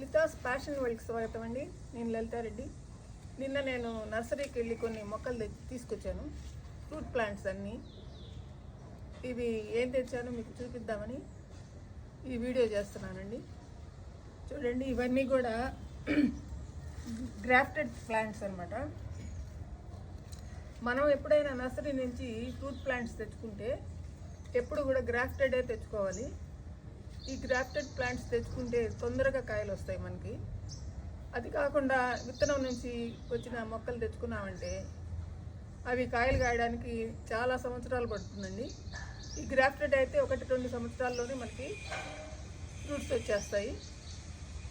లితాస్ passion వరల్డ్కి స్వాగతం అండి. నేను లలితారెడ్డి నిన్న నేను నర్సరీకి వెళ్ళి కొన్ని మొక్కలు తీసుకొచ్చాను. ఫ్రూట్ ప్లాంట్స్ అన్నీ. ఇవి ఏం తెచ్చానో మీకు చూపిద్దామని ఈ వీడియో చేస్తున్నానండి. చూడండి ఇవన్నీ కూడా గ్రాఫ్టెడ్ ప్లాంట్స్ అనమాట మనం ఎప్పుడైనా నర్సరీ నుంచి ఫ్రూట్ ప్లాంట్స్ తెచ్చుకుంటే ఎప్పుడు కూడా గ్రాఫ్టెడే తెచ్చుకోవాలి. ఈ గ్రాఫ్టెడ్ ప్లాంట్స్ తెచ్చుకుంటే తొందరగా కాయలు వస్తాయి మనకి. అది కాకుండా విత్తనం నుంచి వచ్చిన మొక్కలు తెచ్చుకున్నామంటే అవి కాయలు కాయడానికి చాలా సంవత్సరాలు పడుతుందండి. ఈ గ్రాఫ్టెడ్ అయితే ఒకటి రెండు సంవత్సరాల్లోనే మనకి ఫ్రూట్స్ వచ్చేస్తాయి.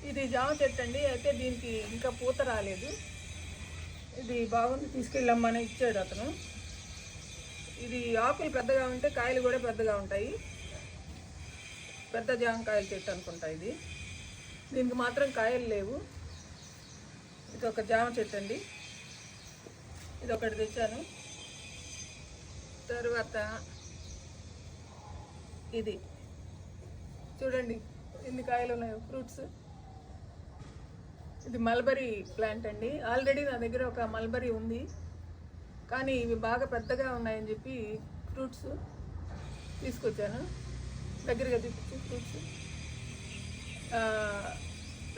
ఇది జామ చెట్టు అండి అయితే దీనికి ఇంకా పూత రాలేదు. ఇది బాగుంది తీసుకెళ్ళమ్మని ఇచ్చాడు అతను. ఇది ఆకులు పెద్దగా ఉంటే కాయలు కూడా పెద్దగా ఉంటాయి. పెద్ద జామకాయల చెట్టు అనుకుంటా ఇది. దీనికి మాత్రం కాయలు లేవు. ఇది ఒక జామ చెట్టు అండి. ఇది ఒకటి తెచ్చాను. తర్వాత ఇది. చూడండి ఎన్ని కాయలు ఉన్నాయో ఫ్రూట్స్. ఇది మల్బరీ ప్లాంట్ అండి. ఆల్రెడీ నా దగ్గర ఒక మల్బరీ ఉంది. కానీ ఇవి బాగా పెద్దగా ఉన్నాయని చెప్పి ఫ్రూట్స్ తీసుకొచ్చాను. దగ్గరగా చూపించి ఫ్రూట్స్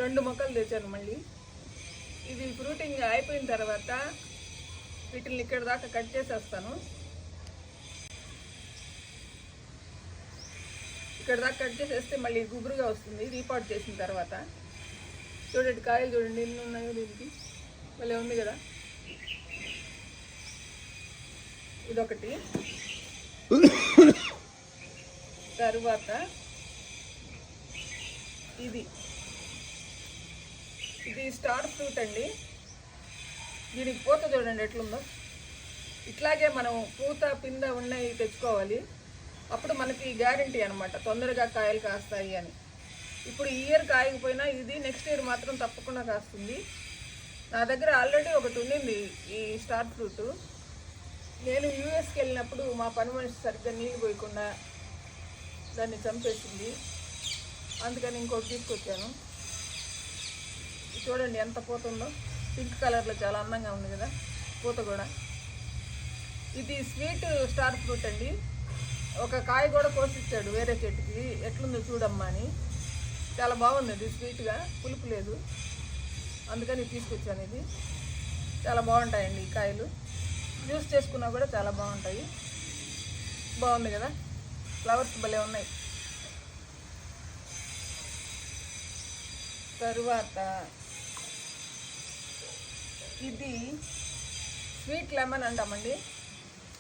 రెండు మొక్కలు తెచ్చాను మళ్ళీ. ఇది ఫ్రూటింగ్ అయిపోయిన తర్వాత వీటిని ఇక్కడ దాకా కట్ చేసేస్తాను. ఇక్కడ దాకా కట్ చేసేస్తే మళ్ళీ గుబురుగా వస్తుంది రీపాట్ చేసిన తర్వాత. చూడండి కాయలు చూడండి ఎన్ని ఉన్నాయో దీనికి. మళ్ళీ ఉంది కదా. ఇదొకటి. తరువాత ఇది. ఇది స్టార్ ఫ్రూట్ అండి. దీనికి పూత చూడండి ఎట్లుందో. ఇట్లాగే మనం పూత పింద ఉన్నాయి తెచ్చుకోవాలి. అప్పుడు మనకి గ్యారంటీ అనమాట తొందరగా కాయలు కాస్తాయి అని. ఇప్పుడు ఈ ఇయర్ కాయకపోయినా ఇది నెక్స్ట్ ఇయర్ మాత్రం తప్పకుండా కాస్తుంది. నా దగ్గర ఆల్రెడీ ఒకటి ఉండింది ఈ స్టార్ ఫ్రూట్. నేను యూఎస్కి వెళ్ళినప్పుడు మా పని మనిషి సరిగ్గా నీళ్ళు పోయకుండా దాన్ని చంపేసింది. అందుకని ఇంకోటి తీసుకొచ్చాను. చూడండి ఎంత పూత ఉందో. పింక్ కలర్లో చాలా అందంగా ఉంది కదా పూత కూడా. ఇది స్వీట్ స్టార్ ఫ్రూట్ అండి. ఒక కాయ కూడా కోసిచ్చాడు వేరే చెట్టుకి. ఎట్లుందో చూడమ్మా అని. చాలా బాగుంది ఇది స్వీట్గా పులుపు లేదు. అందుకని తీసుకొచ్చాను ఇది. చాలా బాగుంటాయండి ఈ కాయలు. జ్యూస్ చేసుకున్నా కూడా చాలా బాగుంటాయి. బాగుంది కదా? ఫ్లవర్స్ భలే ఉన్నాయి. తరువాత ఇది స్వీట్ లెమన్ అంటామండి.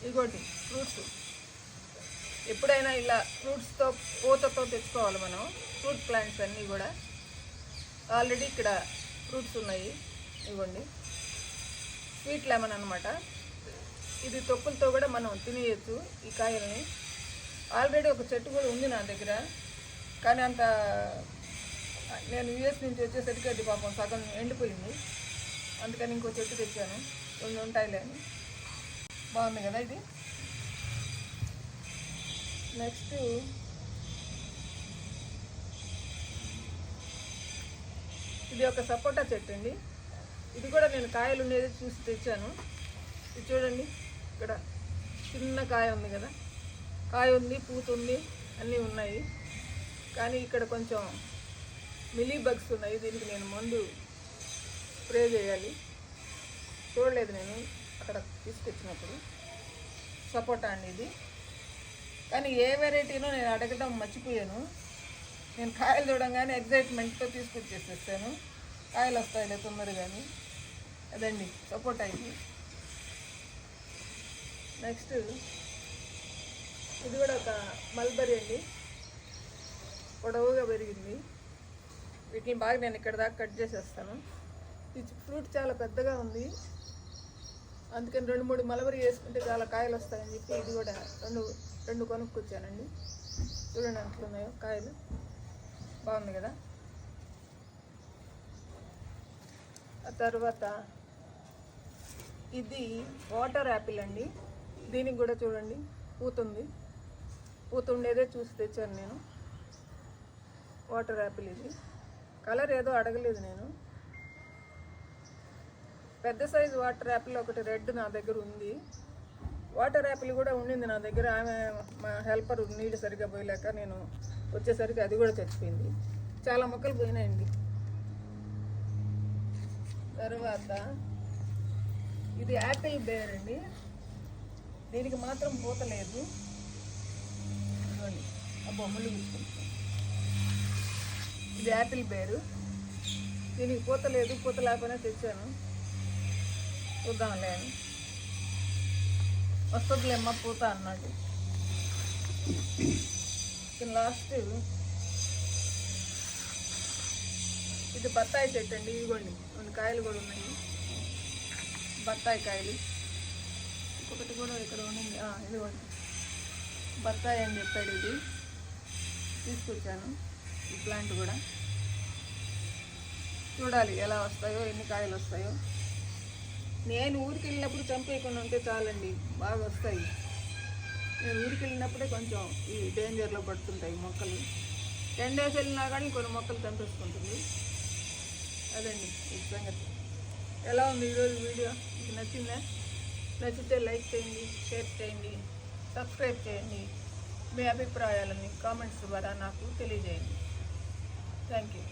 ఇగోటి ఫ్రూట్స్. ఎప్పుడైనా ఇలా ఫ్రూట్స్తో పూతతో తెచ్చుకోవాలి మనం. ఫ్రూట్ ప్లాంట్స్ అన్నీ కూడా. ఆల్రెడీ ఇక్కడ ఫ్రూట్స్ ఉన్నాయి. ఇవ్వండి స్వీట్ లెమన్ అనమాట ఇది తొక్కులతో కూడా మనం తినేయచ్చు ఈ కాయల్ని. ఆల్రెడీ ఒక చెట్టు కూడా ఉంది నా దగ్గర. కానీ అంత నేను యూఎస్ నుంచి వచ్చేసరికి అది పాపం సగం ఎండిపోయింది. అందుకని ఇంకో చెట్టు తెచ్చాను. రెండు ఉంటాయిలే అని. బాగుంది కదా ఇది? నెక్స్ట్ ఇది ఒక సపోటా చెట్టు అండి. ఇది కూడా నేను కాయలు ఉండేది చూసి తెచ్చాను. ఇది చూడండి. ఇక్కడ చిన్న కాయ ఉంది కదా. కాయ ఉంది పూత ఉంది అన్నీ ఉన్నాయి. కానీ ఇక్కడ కొంచెం మిలీ బగ్స్ ఉన్నాయి దీనికి నేను మందు స్ప్రే చేయాలి. చూడలేదు నేను అక్కడ తీసుకొచ్చినప్పుడు. సపోటా అండి ఇది. కానీ ఏ వెరైటీనో నేను అడగడం మర్చిపోయాను. నేను కాయలు చూడంగానే ఎగ్జైట్మెంట్తో తీసుకొచ్చేసేస్తాను. కాయలు వస్తాయిలే తొందరగాని. అదండి సపోటా ఇది. నెక్స్ట్ ఇది కూడా ఒక మల్బరీ అండి. పొడవుగా పెరిగింది. వీటిని బాగా నేను ఇక్కడ దాకా కట్ చేసేస్తాను. ఈ ఫ్రూట్ చాలా పెద్దగా ఉంది. అందుకని రెండు మూడు మలబరి వేసుకుంటే చాలా కాయలు వస్తాయని చెప్పి ఇది కూడా రెండు రెండు కొనుక్కొచ్చానండి. చూడండి అంట్లున్నాయో కాయలు. బాగుంది కదా? ఆ తర్వాత ఇది వాటర్ యాపిల్ అండి. దీనికి కూడా చూడండి పూతుంది. పూతుండేదే చూసి తెచ్చాను నేను. వాటర్ యాపిల్ ఇది. కలర్ ఏదో అడగలేదు నేను. పెద్ద సైజు వాటర్ యాపిల్ ఒకటి రెడ్ నా దగ్గర ఉంది. వాటర్ యాపిల్ కూడా ఉండింది నా దగ్గర. ఆమె మా హెల్పర్ నీళ్ళు సరిగ్గా పోయలేక నేను వచ్చేసరికి అది కూడా చచ్చిపోయింది. చాలా మొక్కలు పోయినాయండి. తర్వాత ఇది యాపిల్ బేర్ అండి. దీనికి మాత్రం పూత లేదు. ఇదిగోండి ఆ బొమ్మలు తీసుకుంటాం ఇది యాపిల్ బేరు దీనికి పూత లేదు పూత లేకపోయినా తెచ్చాను. చూద్దాంలే అని. వస్తుందిలేమ్మ పూత అన్నాడు. లాస్ట్ ఇది బత్తాయి చెట్టు అండి ఇదిగోండి. కొన్ని కాయలు కూడా ఉన్నాయి. బత్తాయి కాయలు. ఇంకొకటి కూడా ఇక్కడ ఉండింది. ఇదిగోండి. ఇదిగోండి బత్తాయి అని చెప్పాడు ఇది. తీసుకొచ్చాను. ఈ ప్లాంట్ కూడా. చూడాలి ఎలా వస్తాయో ఎన్ని కాయలు వస్తాయో. నేను ఊరికి వెళ్ళినప్పుడు చంపేయకుండా ఉంటే చాలండి బాగా వస్తాయి. నేను ఊరికి వెళ్ళినప్పుడే కొంచెం ఈ డేంజర్లో పడుతుంటాయి మొక్కలు. టెన్ డేస్ వెళ్ళినా కానీ కొన్ని మొక్కలు చంపేసుకుంటుంది. అదండి ఈ సంగతి. ఎలా ఉంది ఈరోజు వీడియో? మీకు నచ్చిందా? నచ్చితే లైక్ చేయండి షేర్ చేయండి. సబ్స్క్రైబ్ చేయండి. మీ అభిప్రాయాలని కామెంట్స్ ద్వారా నాకు తెలియజేయండి. Thank you.